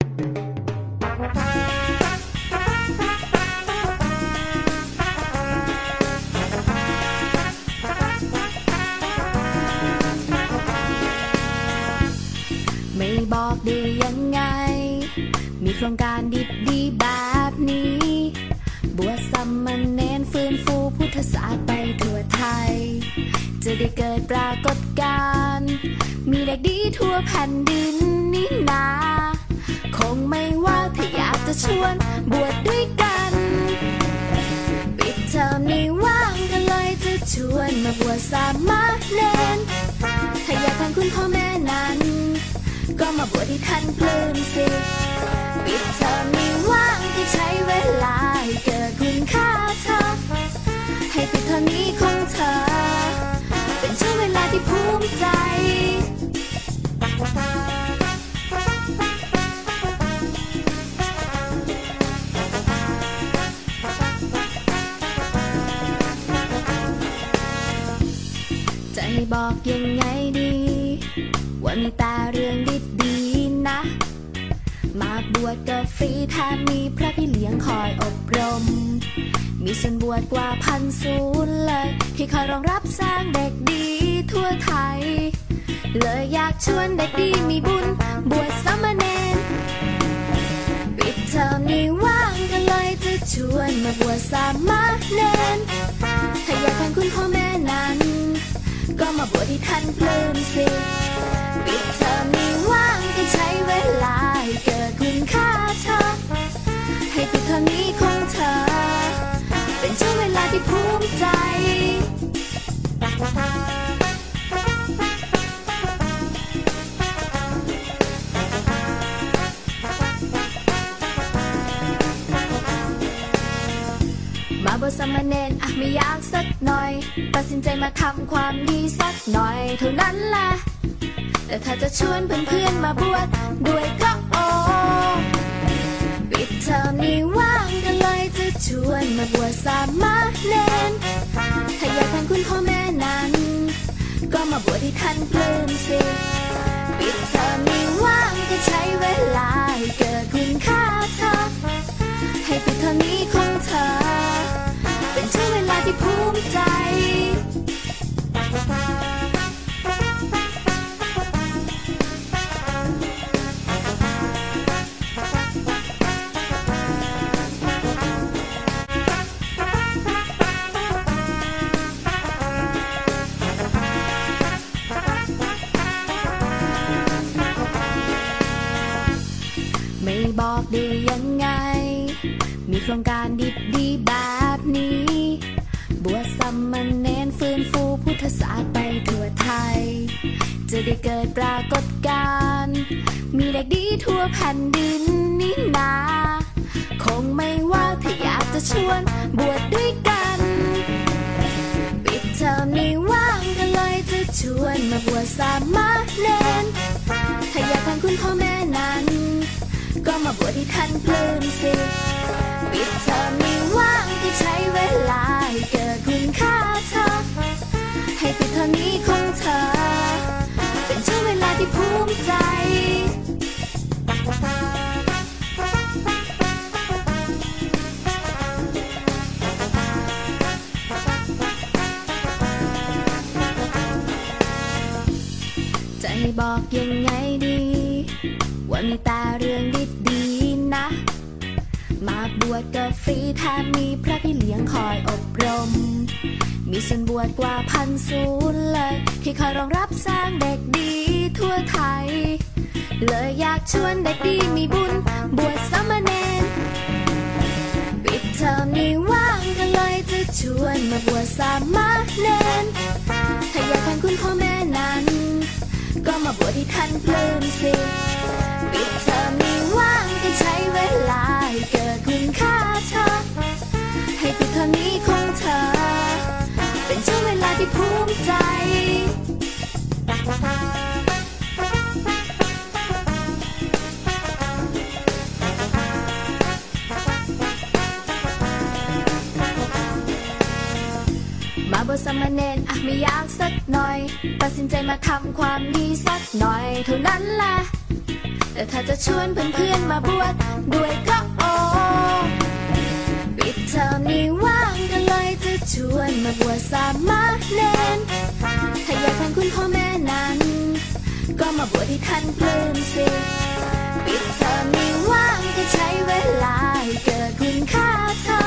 ไม่บอกได้ยังไง มีโครงการดีๆแบบนี้บวชสัมมเน้นฟื้นฟูพุทธศาสตร์ไปทั่วไทย จะได้เกิดปรากฏการณ์มีเด็กดีทั่วแผ่นดิน วนบวชด้วยกัน ปิดเทอมนี้ว่างก็เลยจะชวนมาบวชสามเณรถ้าอยากทานคุณพ่อแม่นั้น ก็มาบวชที่ท่านปลื ให้บอกยังไงดี ว่ามีแต่เรื่องดีๆนะ มาบวชก็ฟรีแถมมีพระพี่เลี้ยงคอยอบรม มีส่วนบวชกว่าพันศูนย์เลย ที่คอยรองรับสร้างเด็กดีทั่วไทย เลยอยากชวนเด็กดีมีบุญ บวชสามเณรปิดเทอมนี้ว่างก็เลยจะชวนมาบวชสามเณรถ้าอยากเป็นคุณพ่อแม่นั้น ก็มาบวชที่ท่านปลื้มสิปิดเทอมนี้ว่างก็ใช้เวลาให้เกิดคุณค่าเธอ ให้ปิดเทอมนี้ของเธอ เป็นช่วงเวลาที่ภูมิใจมาบทสามเณรอะไม่อยากส หน่อย ตัดสินใจมาทำความดีสักหน่อยเท่านั้นแหละแต่ถ้าจะชวนเพื่อนๆมาบวชด้วยก็โอปิดเทอมนี้ว่างก็เลยจะชวนมาบวชสามเณรถ้าอยากเป็นคุณพ่อแม่นั้น ก็มาบวชที่ท่านปลื้มสิ ปิดเทอมนี้ว่างก็ใช้เวลา ครงการดีๆแบบนี้ บวชสัมมเนนฟื้นฟูพุทธศาสตร์ไปทั่วไทย จะได้เกิดปรากฏการณ์มีเด็กดีทั่วแผ่นดินนี่นาคงไม่ว่าถ้าอยากจะชวนบวชด้วยกัน ปิดเทอมนี้ว่างก็เลยจะชวนมาบวชสามเณรถ้าอยากเป็นคุณพ่อแม่นั้น ก็มาบวชที่ท่านปลื้มสิ ปิดเทอมนี้ว่างที่ใช้เวลาให้เกิดคุณค่าเธอ ให้ปิดเทอมนี้ของเธอ เป็นช่วงเวลาที่ภูมิใจจะให้บอกยังไงดี ว่ามีแต่เรื่องดี มาบวชก็ฟรีแถมมีพระพี่เลี้ยงคอยอบรม มีส่วนบวชกว่าพันศูนย์เลย ที่คอยรองรับสร้างเด็กดีทั่วไทย เลยอยากชวนเด็กดีมีบุญ บวชสามเณรปิดเทอมนี้ว่างก็เลยจะชวนมาบวชสามเณรถ้าอยากเป็นคุณพ่อแม่นั้น ก็มาบวชที่ท่านปลื้มสิปิดเทอมนี้ว่างก็ใช้เวลาให้เกิดคุณค่าเธอ ให้ปิดเทอมนี้ของเธอ เป็นช่วงเวลาที่ภูมิใจมาบทสามเณรอะไม่อยากส หน่อย ตัดสินใจมาทำความดีสักหน่อยเท่านั้นแหละแต่ถ้าจะชวนเพื่อนๆมาบวชด้วยก็โอปิดเทอมนี้ว่างก็เลยจะชวนมาบวชสามเณรถ้าอยากเป็นคุณพ่อแม่นั้น ก็มาบวชให้ท่านปลื้มสิปิดเทอมนี้ว่างก็ใช้เวลาให้เกิดคุณค่าเธอ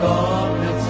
God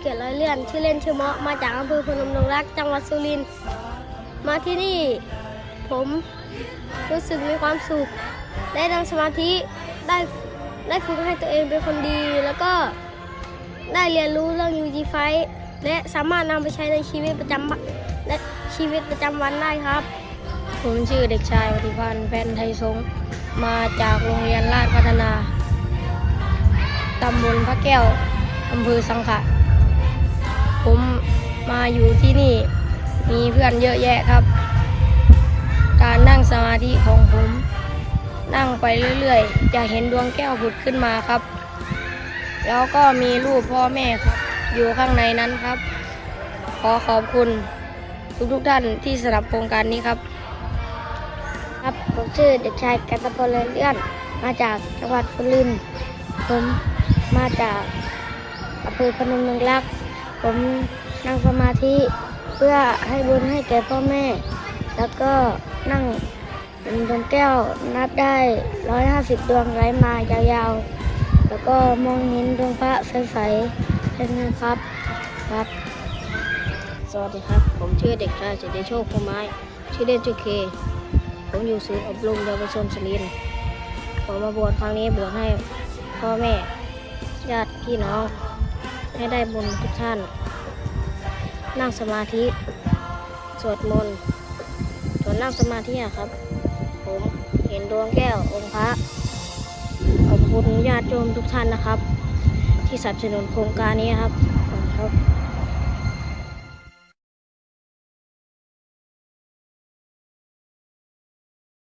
เกียรติร้อยเลื่อน ชื่อเล่นชื่อเมาะมาจากอำเภอพนมดงรักจังหวัดสุรินทร์มาที่นี่ผมรู้สึกมีความสุข ได้นั่งสมาธิได้ได้ฝึกให้ตัวเองเป็นคนดี แล้วก็ได้เรียนรู้เรื่อง UG f i และสามารถนำไปใช้ในชีวิตประจำวันและชีวิตประจำวันได้ครับ ผมชื่อเด็กชายปฏิพันธ์แพนไทยสงมาจากโรงเรียนราชพัฒนาตำบลพระแก้วอำเภอสังขะ ผมมาอยู่ที่นี่มีเพื่อนเยอะแยะครับ การนั่งสมาธิของผม นั่งไปเรื่อยๆจะเห็นดวงแก้วผุดขึ้นมาครับ แล้วก็มีรูปพ่อแม่ครับ อยู่ข้างในนั้นครับ ขอขอบคุณทุกๆท่านที่สนับโครงการนี้ครับ ครับผมชื่อเด็กชายกันตพลเลื่อนมาจากจังหวัดสุรินทร์ผมมาจากอำเภอพนมดงรัก ผมนั่งสมาธิเพื่อให้บุญให้แก่พ่อแม่ แล้วก็นั่งเป็นดวงแก้วนับได้150ดวงไหลมายาวๆ แล้วก็มองเห็นดวงพระใสๆเป็นไงครับครับ สวัสดีครับ ผมชื่อเด็กชายเฉลิโชคพไม้ชื่อเล่นชื่อเค ผมอยู่ศูนย์อบรมเยาวชนสุรินทร์ผมมาบวชครั้งนี้บวชให้พ่อแม่ญาติพี่น้อง ให้ได้บุญทุกท่าน นั่งสมาธิ สวดมนต์ส่วนนั่งสมาธิอะครับ ผมเห็นดวงแก้วองค์พระ ขอบคุณญาติโยมทุกท่านนะครับ ที่สนับสนุนโครงการนี้ครับขอบคุณครับ